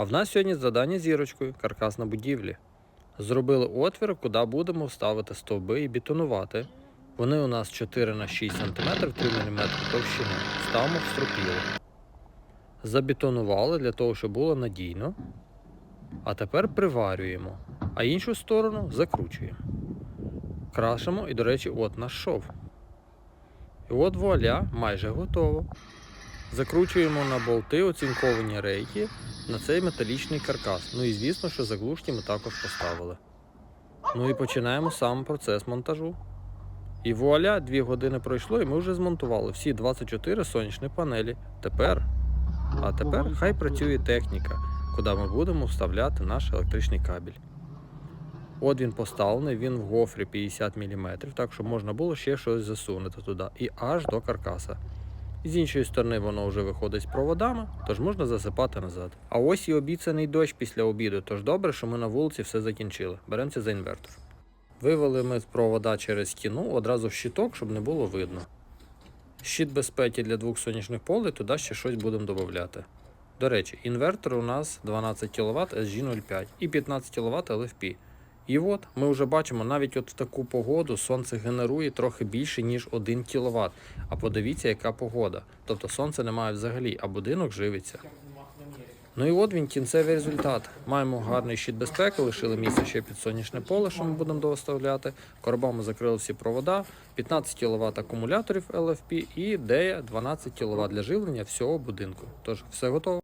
А в нас сьогодні завдання зірочкою, каркас на будівлі. Зробили отвір, куди будемо вставити стовби і бетонувати. Вони у нас 4 на 6 см 3 мм товщини. Ставимо в стропілу. Забетонували для того, щоб було надійно. А тепер приварюємо, а іншу сторону закручуємо. Крашимо і, до речі, от наш шов. І от вуаля, майже готово. Закручуємо на болти оцінковані рейки на цей металічний каркас. Ну і звісно, що заглушки ми також поставили. Ну і починаємо сам процес монтажу. І вуаля, 2 години пройшло, і ми вже змонтували всі 24 сонячні панелі. Тепер, а тепер хай працює техніка, куди ми будемо вставляти наш електричний кабель. От він поставлений, він в гофрі 50 мм, так що можна було ще щось засунути туди. І аж до каркаса. З іншої сторони воно вже виходить з проводами, тож можна засипати назад. А ось і обіцяний дощ після обіду, тож добре, що ми на вулиці все закінчили. Беремося за інвертор. Вивели ми провода через стіну одразу в щиток, щоб не було видно. Щит безпеки для двох сонячних полей, туди ще щось будемо додати. До речі, інвертор у нас 12 кВт SG05 і 15 кВт LFP. І от ми вже бачимо, навіть от в таку погоду сонце генерує трохи більше, ніж 1 кВт. А подивіться, яка погода. Тобто сонця немає взагалі, а будинок живиться. Ну і от він кінцевий результат. Маємо гарний щит безпеки, лишили місце ще під сонячне поле, що ми будемо доставляти. Коробами закрили всі провода, 15 кВт акумуляторів LFP і DEA 12 кВт для живлення всього будинку. Тож все готово.